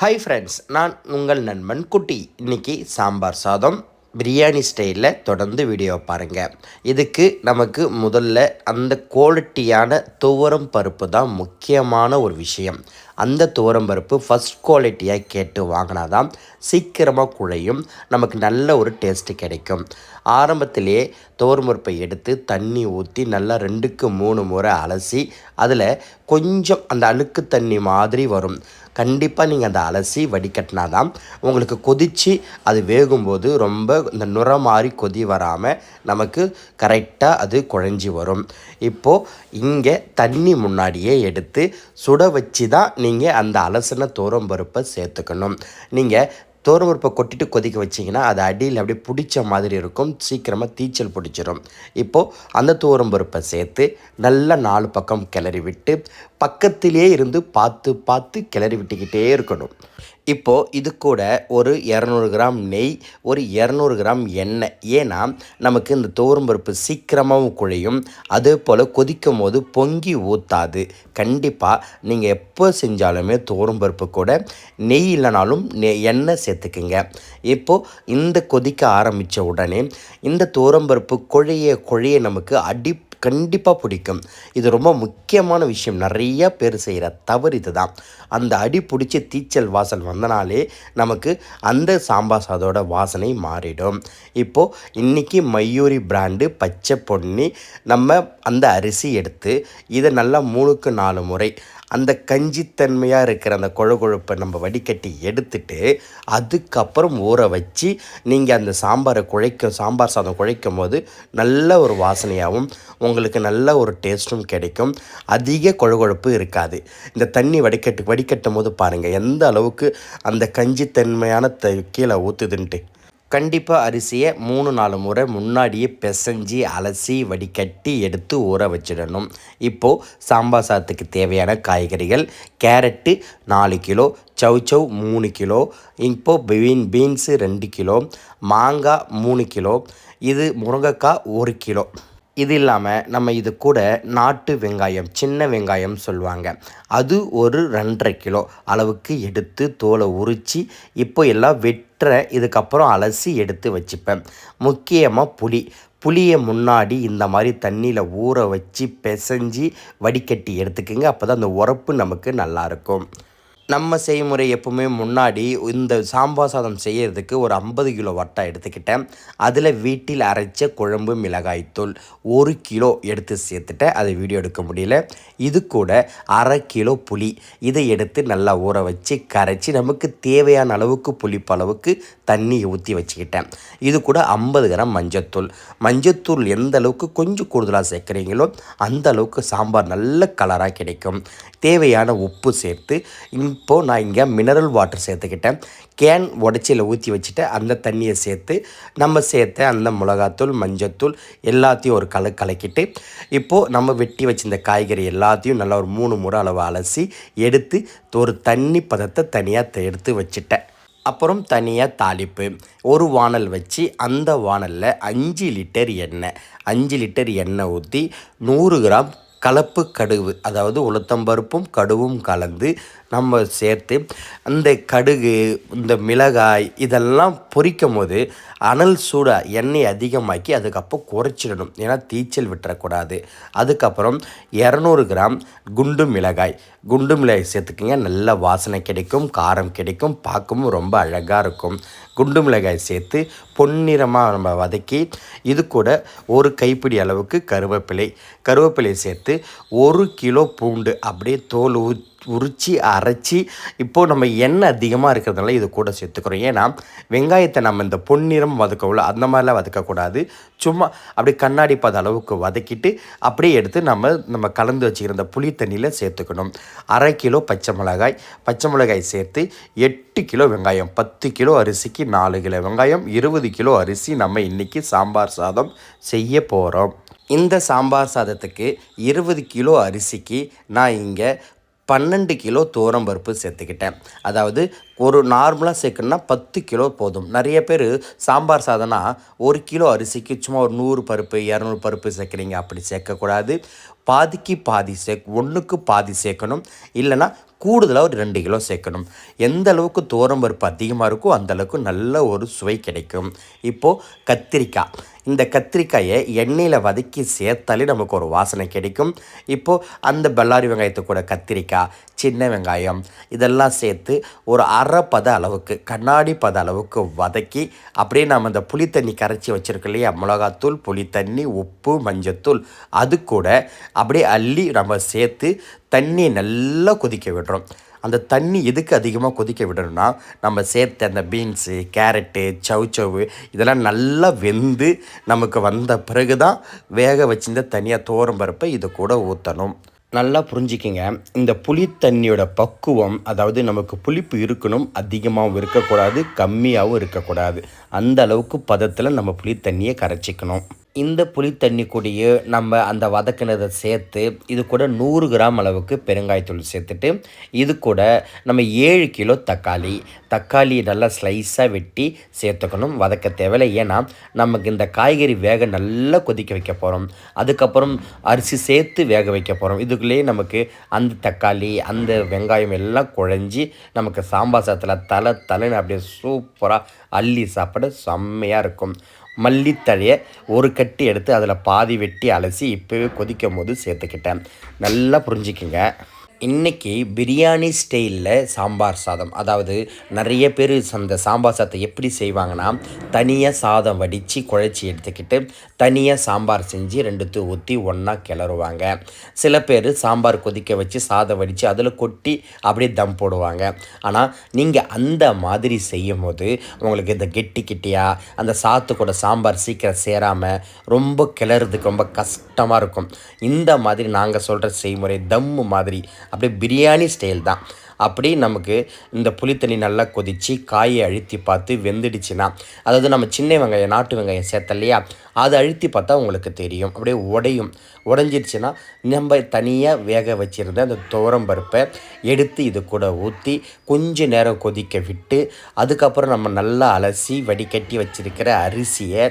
Hi friends நான் உங்கள் நண்பன் குட்டி. இன்னைக்கு சாம்பார் சாதம் பிரியாணி ஸ்டைலில் தொடர்ந்து வீடியோ பாருங்கள் இதுக்கு நமக்கு முதல்ல அந்த குவாலிட்டியான துவரம் பருப்பு தான் முக்கியமான ஒரு விஷயம். அந்த துவரம் பருப்பு ஃபஸ்ட் குவாலிட்டியாக கேட்டு வாங்கினா தான் சீக்கிரமாக குழையும் நமக்கு நல்ல ஒரு டேஸ்ட்டு கிடைக்கும். ஆரம்பத்திலே துவரம் பருப்பை எடுத்து தண்ணி ஊற்றி நல்லா ரெண்டுக்கு மூணு முறை அலசி அதில் கொஞ்சம் அந்த அழுக்கு தண்ணி மாதிரி வரும். கண்டிப்பாக நீங்கள் அந்த அலசி வடிகட்டினா தான் உங்களுக்கு கொதித்து அது வேகும்போது ரொம்ப இந்த நுர மாதிரி கொதி வராமல் நமக்கு கரெக்டாக அது குழஞ்சி வரும். இப்போது இங்கே தண்ணி முன்னாடியே எடுத்து சுட வச்சு தான் நீங்கள் அந்த அலசின பருப்பை சேர்த்துக்கணும். நீங்கள் தோரவருப்பை கொட்டிட்டு கொதிக்க வச்சிங்கன்னா அது அடியில் அப்படியே பிடிச்ச மாதிரி இருக்கும். சீக்கிரமாக தீச்சல் பிடிச்சிரும். இப்போது அந்த பருப்பை சேர்த்து நல்லா நாலு பக்கம் கிளறி விட்டு பக்கத்திலே இருந்து பார்த்து பார்த்து கிளறி விட்டுக்கிட்டே இருக்கணும். இப்போது இது கூட ஒரு இரநூறு கிராம் நெய் ஒரு இரநூறு கிராம் எண்ணெய். ஏன்னா நமக்கு இந்த பருப்பு சீக்கிரமாகவும் குழையும். அதே போல் கொதிக்கும் போது பொங்கி ஊற்றாது கண்டிப்பாக நீங்கள் எப்போ செஞ்சாலுமே பருப்பு கூட நெய் இல்லைனாலும் நெ எண்ணெய் சேர்த்துக்குங்க. இப்போது இந்த கொதிக்க ஆரம்பித்த உடனே இந்த பருப்பு குழைய குழைய நமக்கு அடி கண்டிப்பாக பிடிக்கும். இது ரொம்ப முக்கியமான விஷயம். நிறைய பேர் செய்கிற தவறு இது தான் அந்த அடி பிடிச்சி தீச்சல் வாசல் வந்தனாலே நமக்கு அந்த சாம்பார் சாதோட வாசனை மாறிடும். இப்போது இன்றைக்கி மயூரி பிராண்டு பச்சை பொன்னி நம்ம அந்த அரிசி எடுத்து இதை நல்லா மூணுக்கு நாலு முறை அந்த கஞ்சித்தன்மையாக இருக்கிற அந்த கொழு கொழுப்பை நம்ம வடிகட்டி எடுத்துட்டு அதுக்கப்புறம் ஊற வச்சு நீங்கள் அந்த சாம்பாரை குழைக்க சாம்பார் சாதம் குழைக்கும் போது நல்ல ஒரு வாசனையாகவும் உங்கள் உங்களுக்கு நல்ல ஒரு டேஸ்ட்டும் கிடைக்கும். அதிக கொழு இருக்காது. இந்த தண்ணி வடிகட்டு வடிகட்டும் போது பாருங்கள் எந்த அளவுக்கு அந்த கஞ்சி தன்மையான த கீழே ஊற்றுதுன்ட்டு கண்டிப்பாக அரிசியை மூணு நாலு முறை முன்னாடியே பிசைஞ்சி அலசி வடிகட்டி எடுத்து ஊற வச்சிடணும். இப்போது சாம்பார் சாதத்துக்கு தேவையான காய்கறிகள் கேரட்டு நாலு கிலோ சவ் மூணு கிலோ இப்போது பீன் பீன்ஸு ரெண்டு கிலோ மாங்காய் மூணு கிலோ இது முருங்கைக்காய் ஒரு கிலோ. இது இல்லாமல் நம்ம இது கூட நாட்டு வெங்காயம் சின்ன வெங்காயம் சொல்லுவாங்க. அது ஒரு ரெண்டரை கிலோ அளவுக்கு எடுத்து தோலை உரித்து இப்போ எல்லாம் வெட்டுற இதுக்கப்புறம் அலசி எடுத்து வச்சுப்பேன். முக்கியமாக புளி. புளியை முன்னாடி இந்த மாதிரி தண்ணியில் ஊற வச்சு பிசைஞ்சி வடிகட்டி எடுத்துக்கோங்க. அப்போ தான் அந்த உரப்பு நமக்கு நல்லாயிருக்கும் நம்ம செய்முறை எப்போவுமே முன்னாடி இந்த சாம்பார் சாதம் செய்கிறதுக்கு ஒரு ஐம்பது கிலோ வட்டை எடுத்துக்கிட்டேன். அதில் வீட்டில் அரைச்ச குழம்பு மிளகாய்த்தூள் ஒரு கிலோ எடுத்து சேர்த்துட்டேன். அதை வீடியோ எடுக்க முடியல. இது கூட அரை கிலோ புளி. இதை எடுத்து நல்லா ஊற வச்சு கரைச்சி நமக்கு தேவையான அளவுக்கு புளிப்பளவுக்கு தண்ணி ஊற்றி வச்சுக்கிட்டேன். இது கூட ஐம்பது கிராம் மஞ்சத்தூள். மஞ்சத்தூள் எந்த அளவுக்கு கொஞ்சம் கூடுதலாக சேர்க்குறீங்களோ அந்த அளவுக்கு சாம்பார் நல்ல கலராக கிடைக்கும். தேவையான உப்பு சேர்த்து இப்போது நான் இங்கே மினரல் வாட்டர் சேர்த்துக்கிட்டேன். கேன் உடச்சியில் ஊற்றி வச்சுட்டு அந்த தண்ணியை சேர்த்து நம்ம சேர்த்த அந்த மிளகாத்தூள் மஞ்சத்தூள் எல்லாத்தையும் ஒரு கல கலக்கிட்டு இப்போது நம்ம வெட்டி வச்சிருந்த காய்கறி எல்லாத்தையும் நல்லா ஒரு மூணு முறை அளவு அலசி எடுத்து ஒரு தண்ணி பதத்தை தனியாக எடுத்து வச்சுட்டேன். அப்புறம் தனியாக தாளிப்பு. ஒரு வானல் வச்சு அந்த வானலில் அஞ்சு லிட்டர் எண்ணெய். அஞ்சு லிட்டர் எண்ணெய் ஊற்றி நூறு கிராம் கலப்பு கடுகு அதாவது உளுத்தம்பருப்பும் கடுவும் கலந்து நம்ம சேர்த்து அந்த கடுகு இந்த மிளகாய் இதெல்லாம் பொரிக்கும் போது அனல் சூடாக எண்ணெய் அதிகமாக்கி அதுக்கப்புறம் குறைச்சிடணும். ஏன்னா தீச்சல் விட்டுறக்கூடாது. அதுக்கப்புறம் இரநூறு கிராம் குண்டு மிளகாய். குண்டு மிளகாய் சேர்த்துக்கிங்க. நல்ல வாசனை கிடைக்கும் காரம் கிடைக்கும் பார்க்கவும் ரொம்ப அழகாக இருக்கும். குண்டு மிளகாய் சேர்த்து பொன்னிறமாக நம்ம வதக்கி இது கூட ஒரு கைப்பிடி அளவுக்கு கருவேப்பிலை. கருவேப்பிலை சேர்த்து ஒரு கிலோ பூண்டு அப்படியே தோல் ஊ உரித்து அரைச்சி இப்போது நம்ம எண்ணெய் அதிகமாக இருக்கிறதுனால இது கூட சேர்த்துக்கிறோம். ஏன்னா வெங்காயத்தை நம்ம இந்த பொன்னிறம் வதக்கவுள்ள அந்த மாதிரிலாம் வதக்கக்கூடாது. சும்மா அப்படி கண்ணாடி பாத அளவுக்கு வதக்கிட்டு அப்படியே எடுத்து நம்ம நம்ம கலந்து வச்சுக்கிற புளி தண்ணியில் சேர்த்துக்கணும். அரை கிலோ பச்சை மிளகாய் பச்சை மிளகாய் சேர்த்து எட்டு கிலோ வெங்காயம் பத்து கிலோ அரிசிக்கு நாலு கிலோ வெங்காயம் இருபது கிலோ அரிசி நம்ம இன்றைக்கி சாம்பார் சாதம் செய்ய போகிறோம் இந்த சாம்பார் சாதத்துக்கு இருபது கிலோ அரிசிக்கு நான் இங்கே பன்னெண்டு கிலோ பருப்பு சேர்த்துக்கிட்டேன். அதாவது ஒரு நார்மலாக சேர்க்கணுன்னா பத்து கிலோ போதும். நிறைய பேர் சாம்பார் சாதம்னா ஒரு கிலோ அரிசிக்கு சும்மா ஒரு நூறு பருப்பு இரநூறு பருப்பு சேர்க்குறீங்க. அப்படி சேர்க்கக்கூடாது. பாதிக்கு பாதி சேக் ஒன்றுக்கு பாதி சேர்க்கணும் இல்லைன்னா கூடுதலாக ஒரு ரெண்டு கிலோ சேர்க்கணும் எந்த அளவுக்கு பருப்பு அதிகமாக இருக்கோ அந்த அளவுக்கு நல்ல ஒரு சுவை கிடைக்கும். இப்போது கத்திரிக்காய். இந்த கத்திரிக்காயை எண்ணெயில் வதக்கி சேர்த்தாலே நமக்கு ஒரு வாசனை கிடைக்கும். இப்போது அந்த பல்லாரி வெங்காயத்தை கூட கத்திரிக்காய் சின்ன வெங்காயம் இதெல்லாம் சேர்த்து ஒரு அரை பத அளவுக்கு கண்ணாடி பத அளவுக்கு வதக்கி அப்படியே நம்ம அந்த புளி தண்ணி கரைச்சி வச்சுருக்கோம் இல்லையா? மிளகாத்தூள் புளி தண்ணி உப்பு மஞ்சத்தூள் அது கூட அப்படியே அள்ளி நம்ம சேர்த்து தண்ணியை நல்லா கொதிக்க விடுறோம். அந்த தண்ணி எதுக்கு அதிகமாக கொதிக்க விடணும்னா நம்ம சேர்த்த அந்த பீன்ஸு கேரட்டு சவுச்சவு இதெல்லாம் நல்லா வெந்து நமக்கு வந்த பிறகு தான் வேக வச்சிருந்த தனியாக தோரம் பருப்பை இது கூட ஊற்றணும் நல்லா புரிஞ்சிக்கிங்க. இந்த புளித்தண்ணியோட பக்குவம் அதாவது நமக்கு புளிப்பு இருக்கணும் அதிகமாகவும் இருக்கக்கூடாது கம்மியாகவும் இருக்கக்கூடாது. அந்த அளவுக்கு பதத்தில் நம்ம புளித்தண்ணியை கரைச்சிக்கணும். இந்த புளி தண்ணி கூடயே நம்ம அந்த வதக்கினதை சேர்த்து இது கூட நூறு கிராம் அளவுக்கு பெருங்காயத்தூள் சேர்த்துட்டு இது கூட நம்ம ஏழு கிலோ தக்காளி. தக்காளி நல்லா ஸ்லைஸாக வெட்டி சேர்த்துக்கணும். வதக்க தேவையில்லை. ஏன்னா நமக்கு இந்த காய்கறி வேக நல்லா கொதிக்க வைக்க போகிறோம் அதுக்கப்புறம் அரிசி சேர்த்து வேக வைக்க போகிறோம் இதுக்குள்ளேயே நமக்கு அந்த தக்காளி அந்த வெங்காயம் எல்லாம் குழஞ்சி நமக்கு சாம்பார் சாதத்தில் தலை தலைன்னு அப்படியே சூப்பராக அள்ளி சாப்பிட செம்மையாக இருக்கும். மல்லித்தழையை ஒரு கட்டி எடுத்து அதில் பாதி வெட்டி அலசி இப்போவே கொதிக்கும் போது சேர்த்துக்கிட்டேன். நல்லா புரிஞ்சிக்கங்க. இன்றைக்கி பிரியாணி ஸ்டைலில் சாம்பார் சாதம். அதாவது நிறைய பேர் அந்த சாம்பார் சாதத்தை எப்படி செய்வாங்கன்னா தனியாக சாதம் வடித்து குழச்சி எடுத்துக்கிட்டு தனியாக சாம்பார் செஞ்சு ரெண்டுத்து ஊற்றி ஒன்றா கிளறுவாங்க. சில பேர் சாம்பார் கொதிக்க வச்சு சாதம் வடித்து அதில் கொட்டி அப்படியே தம் போடுவாங்க. ஆனால் நீங்கள் அந்த மாதிரி செய்யும் போது உங்களுக்கு இந்த கெட்டி கிட்டியாக அந்த சாத்து கூட சாம்பார் சீக்கிரம் சேராமல் ரொம்ப கிளறதுக்கு ரொம்ப கஷ்டமாக இருக்கும். இந்த மாதிரி நாங்கள் சொல்கிற செய்முறை தம்மு மாதிரி அப்படியே பிரியாணி ஸ்டைல் தான். அப்படி நமக்கு இந்த புளித்தண்ணி நல்லா கொதித்து காயை அழுத்தி பார்த்து வெந்துடுச்சுன்னா அதாவது நம்ம சின்ன வெங்காயம் நாட்டு வெங்காயம் சேர்த்த இல்லையா? அதை அழுத்தி பார்த்தா உங்களுக்கு தெரியும். அப்படியே உடையும். உடஞ்சிடுச்சுன்னா நம்ம தனியாக வேக வச்சுருந்த அந்த துவரம் பருப்பை எடுத்து இது கூட ஊற்றி கொஞ்ச நேரம் கொதிக்க விட்டு அதுக்கப்புறம் நம்ம நல்லா அலசி வடிகட்டி வச்சுருக்கிற அரிசியை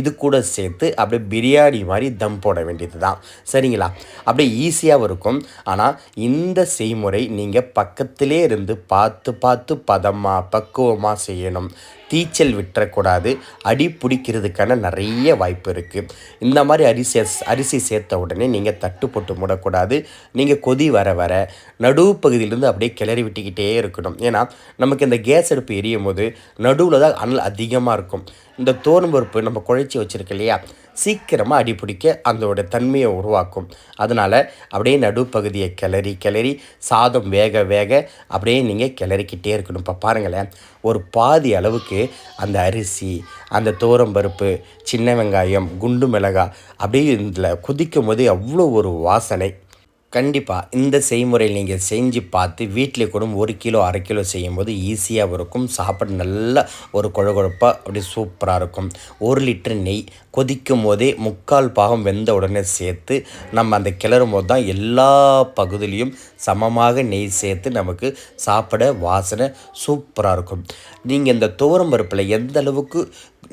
இது கூட சேர்த்து அப்படியே பிரியாணி மாதிரி தம் போட வேண்டியது தான் சரிங்களா? அப்படியே ஈஸியாகவும் இருக்கும். ஆனால் இந்த செய்முறை நீங்கள் பக்கத்திலே இருந்து பார்த்து பார்த்து பதமாக பக்குவமாக செய்யணும். தீச்சல் விட்டுறக்கூடாது. அடி பிடிக்கிறதுக்கான நிறைய வாய்ப்பு இருக்குது இந்த மாதிரி அரிசி அரிசி சேர்த்த உடனே நீங்கள் தட்டு போட்டு மூடக்கூடாது. நீங்கள் கொதி வர வர நடுவு பகுதியிலேருந்து அப்படியே கிளறி விட்டுக்கிட்டே இருக்கணும். ஏன்னா நமக்கு இந்த கேஸ் அடுப்பு எரியும் போது நடுவில் தான் அனல் அதிகமாக இருக்கும். இந்த பருப்பு நம்ம குழைச்சி வச்சுருக்கு இல்லையா? சீக்கிரமாக அடிப்பிடிக்க அதோட தன்மையை உருவாக்கும். அதனால் அப்படியே நடுப்பகுதியை கிளறி கிளறி சாதம் வேக வேக அப்படியே நீங்கள் கிளறிக்கிட்டே இருக்கணும். இப்போ பாருங்களேன் ஒரு பாதி அளவுக்கு அந்த அரிசி அந்த பருப்பு சின்ன வெங்காயம் குண்டு மிளகாய் அப்படியே இதில் கொதிக்கும் போது அவ்வளோ ஒரு வாசனை. கண்டிப்பாக இந்த செய்முறையில் நீங்கள் செஞ்சு பார்த்து வீட்டில் கூட ஒரு கிலோ அரை கிலோ செய்யும்போது ஈஸியாக இருக்கும். சாப்பாடு நல்லா ஒரு குழகுழப்பாக அப்படி சூப்பராக இருக்கும். ஒரு லிட்டர் நெய் கொதிக்கும் போதே முக்கால் பாகம் வெந்த உடனே சேர்த்து நம்ம அந்த கிளறும் போது தான் எல்லா பகுதியிலையும் சமமாக நெய் சேர்த்து நமக்கு சாப்பிட வாசனை சூப்பராக இருக்கும். நீங்கள் இந்த துவரம் பருப்பில் எந்த அளவுக்கு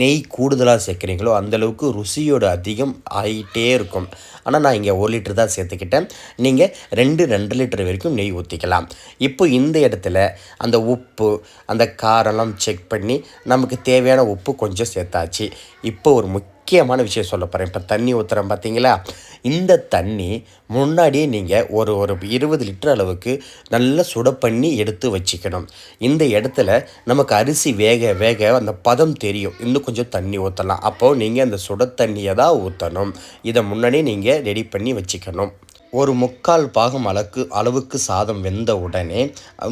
நெய் கூடுதலாக சேர்க்குறீங்களோ அந்தளவுக்கு ருசியோட அதிகம் ஆகிட்டே இருக்கும். ஆனால் நான் இங்கே ஒரு லிட்டர் தான் சேர்த்துக்கிட்டேன். நீங்கள் ரெண்டு ரெண்டு லிட்டர் வரைக்கும் நெய் ஊற்றிக்கலாம் இப்போ இந்த இடத்துல அந்த உப்பு அந்த காரெல்லாம் செக் பண்ணி நமக்கு தேவையான உப்பு கொஞ்சம் சேர்த்தாச்சு. இப்போ ஒரு முக்கிய முக்கியமான விஷயம் சொல்ல போகிறேன் இப்போ தண்ணி ஊற்றுறோம் பார்த்தீங்களா இந்த தண்ணி முன்னாடியே நீங்கள் ஒரு ஒரு இருபது லிட்டர் அளவுக்கு நல்லா சுட பண்ணி எடுத்து வச்சுக்கணும். இந்த இடத்துல நமக்கு அரிசி வேக வேக அந்த பதம் தெரியும். இன்னும் கொஞ்சம் தண்ணி ஊற்றலாம் அப்போது நீங்கள் அந்த சுட தண்ணியை தான் ஊற்றணும் இதை முன்னாடியே நீங்கள் ரெடி பண்ணி வச்சுக்கணும். ஒரு முக்கால் பாகம் அளவுக்கு அளவுக்கு சாதம் வெந்த உடனே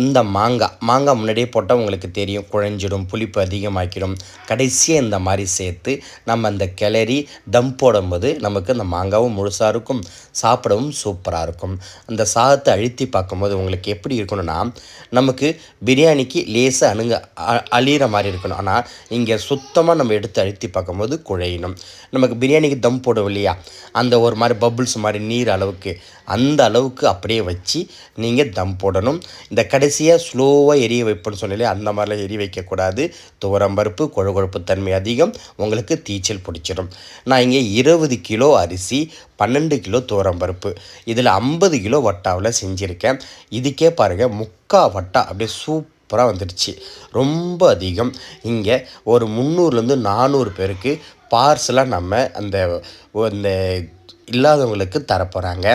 இந்த மாங்காய் மாங்காய் முன்னாடியே போட்டால் உங்களுக்கு தெரியும் குழஞ்சிடும் புளிப்பு அதிகமாக்கிடும். கடைசியாக இந்த மாதிரி சேர்த்து நம்ம அந்த கிளறி தம் போடும்போது நமக்கு அந்த மாங்காவும் முழுசாக இருக்கும் சாப்பிடவும் சூப்பராக இருக்கும். அந்த சாதத்தை அழுத்தி பார்க்கும்போது உங்களுக்கு எப்படி இருக்கணும்னா நமக்கு பிரியாணிக்கு லேசாக அணுங்க அழிகிற மாதிரி இருக்கணும். ஆனால் இங்கே சுத்தமாக நம்ம எடுத்து அழுத்தி பார்க்கும்போது குழையணும். நமக்கு பிரியாணிக்கு தம் போடும் இல்லையா? அந்த ஒரு மாதிரி பபுள்ஸ் மாதிரி நீர் அளவுக்கு அந்த அளவுக்கு அப்படியே வச்சு நீங்கள் தம் போடணும். இந்த கடைசியாக ஸ்லோவாக எரிய வைப்போன்னு சொன்னாலே அந்த மாதிரிலாம் எரிய வைக்கக்கூடாது. துவரம் பருப்பு கொழுகொழுப்பு தன்மை அதிகம் உங்களுக்கு தீச்சல் பிடிச்சிடும். நான் இங்கே இருபது கிலோ அரிசி பன்னெண்டு கிலோ துவரம் பருப்பு. இதில் ஐம்பது கிலோ வட்டாவில் செஞ்சுருக்கேன். இதுக்கே பாருங்கள் முக்கா வட்டா அப்படியே சூப்பராக வந்துடுச்சு ரொம்ப அதிகம். இங்கே ஒரு முந்நூறுலேருந்து நானூறு பேருக்கு பார்சலாக நம்ம அந்த அந்த இல்லாதவங்களுக்கு தரப்போகிறாங்க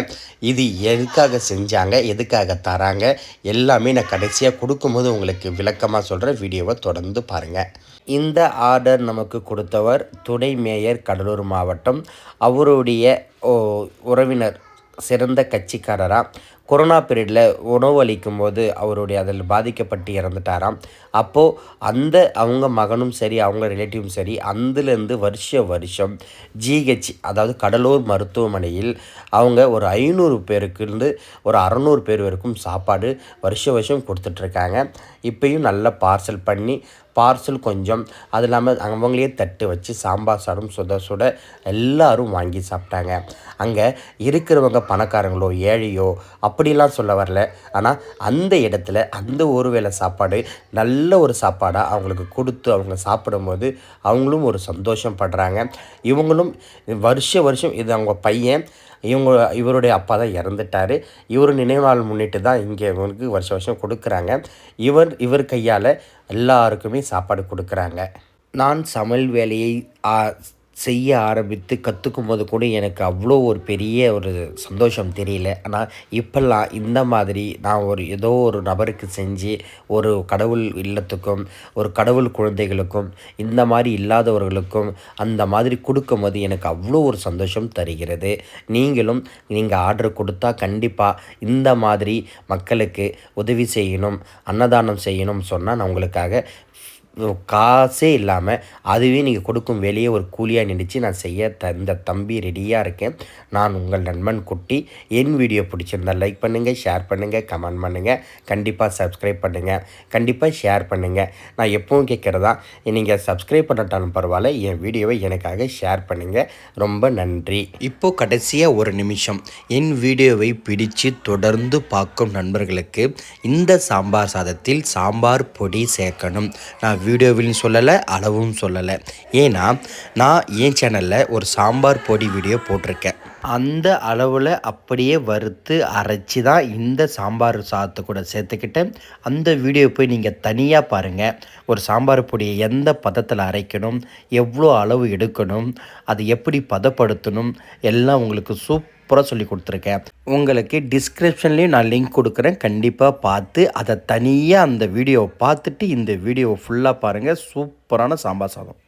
இது எதுக்காக செஞ்சாங்க? எதுக்காக தராங்க? எல்லாமே நான் கடைசியாக கொடுக்கும்போது உங்களுக்கு விளக்கமாக சொல்கிற வீடியோவை தொடர்ந்து பாருங்கள் இந்த ஆர்டர் நமக்கு கொடுத்தவர் துணை மேயர் கடலூர் மாவட்டம். அவருடைய உறவினர் சிறந்த கட்சிக்காரராக கொரோனா பீரியடில் உணவு அளிக்கும் போது அவருடைய அதில் பாதிக்கப்பட்டு இறந்துட்டாராம். அப்போது அந்த அவங்க மகனும் சரி அவங்க ரிலேட்டிவும் சரி அந்துலேருந்து வருஷ வருஷம் ஜிஹெச் அதாவது கடலூர் மருத்துவமனையில் அவங்க ஒரு ஐநூறு பேருக்குலேருந்து ஒரு அறநூறு பேர் வரைக்கும் சாப்பாடு வருஷ வருஷம் கொடுத்துட்ருக்காங்க. இப்போயும் நல்லா பார்சல் பண்ணி பார்சல் கொஞ்சம். அது இல்லாமல் அவங்களே தட்டு வச்சு சாம்பார் சாதம் சுட சுட எல்லோரும் வாங்கி சாப்பிட்டாங்க. அங்கே இருக்கிறவங்க பணக்காரங்களோ ஏழையோ அப்படிலாம் சொல்ல வரல. ஆனால் அந்த இடத்துல அந்த ஒரு வேளை சாப்பாடு நல்ல ஒரு சாப்பாடாக அவங்களுக்கு கொடுத்து அவங்க சாப்பிடும்போது அவங்களும் ஒரு சந்தோஷம் படுறாங்க இவங்களும் வருஷ வருஷம் இது அவங்க பையன் இவங்க இவருடைய அப்பா தான் இறந்துட்டார். இவர் நினைவு நாள் முன்னிட்டு தான் இங்கே இவருக்கு வருஷம் வருஷம் கொடுக்குறாங்க. இவர் இவர் கையால் எல்லாருக்குமே சாப்பாடு கொடுக்குறாங்க. நான் சமையல் வேலையை செய்ய ஆரம்பித்து கற்றுக்கும் போது கூட எனக்கு அவ்வளோ ஒரு பெரிய ஒரு சந்தோஷம் தெரியல. ஆனால் இப்போல்லாம் இந்த மாதிரி நான் ஒரு ஏதோ ஒரு நபருக்கு செஞ்சு ஒரு கடவுள் இல்லத்துக்கும் ஒரு கடவுள் குழந்தைகளுக்கும் இந்த மாதிரி இல்லாதவர்களுக்கும் அந்த மாதிரி கொடுக்கும் போது எனக்கு அவ்வளோ ஒரு சந்தோஷம் தருகிறது. நீங்களும் நீங்கள் ஆர்டர் கொடுத்தா கண்டிப்பாக இந்த மாதிரி மக்களுக்கு உதவி செய்யணும் அன்னதானம் செய்யணும் சொன்னால் நான் உங்களுக்காக காசே இல்லாமல் அதுவே நீங்கள் கொடுக்கும் வேலையை ஒரு கூலியாக நினச்சி நான் செய்ய த இந்த தம்பி ரெடியாக இருக்கேன். நான் உங்கள் நண்பன் குட்டி. என் வீடியோ பிடிச்சிருந்தால் லைக் பண்ணுங்கள் ஷேர் பண்ணுங்கள் கமெண்ட் பண்ணுங்கள் கண்டிப்பாக சப்ஸ்கிரைப் பண்ணுங்கள் கண்டிப்பாக ஷேர் பண்ணுங்கள் நான் எப்பவும் கேட்குறதா நீங்கள் சப்ஸ்கிரைப் பண்ணட்டாலும் பரவாயில்ல என் வீடியோவை எனக்காக ஷேர் பண்ணுங்கள் ரொம்ப நன்றி. இப்போது கடைசியாக ஒரு நிமிஷம். என் வீடியோவை பிடித்து தொடர்ந்து பார்க்கும் நண்பர்களுக்கு இந்த சாம்பார் சாதத்தில் சாம்பார் பொடி சேர்க்கணும். நான் வீடியோவிலும் சொல்லலை அளவும் சொல்லலை. ஏன்னா நான் என் சேனலில் ஒரு சாம்பார் பொடி வீடியோ போட்டிருக்கேன். அந்த அளவில் அப்படியே வறுத்து அரைச்சி தான் இந்த சாம்பார் சாதத்தை கூட சேர்த்துக்கிட்டேன். அந்த வீடியோ போய் நீங்கள் தனியாக பாருங்கள் ஒரு சாம்பார் பொடியை எந்த பதத்தில் அரைக்கணும் எவ்வளோ அளவு எடுக்கணும் அது எப்படி பதப்படுத்தணும் எல்லாம் உங்களுக்கு சூப் சூப்பராக சொல்லி கொடுத்துருக்கேன். உங்களுக்கு டிஸ்கிரிப்ஷன்லேயும் நான் லிங்க் கொடுக்குறேன். கண்டிப்பாக பார்த்து அதை தனியாக அந்த வீடியோவை பார்த்துட்டு இந்த வீடியோவை ஃபுல்லாக பாருங்கள் சூப்பரான சாம்பார் சாதம்.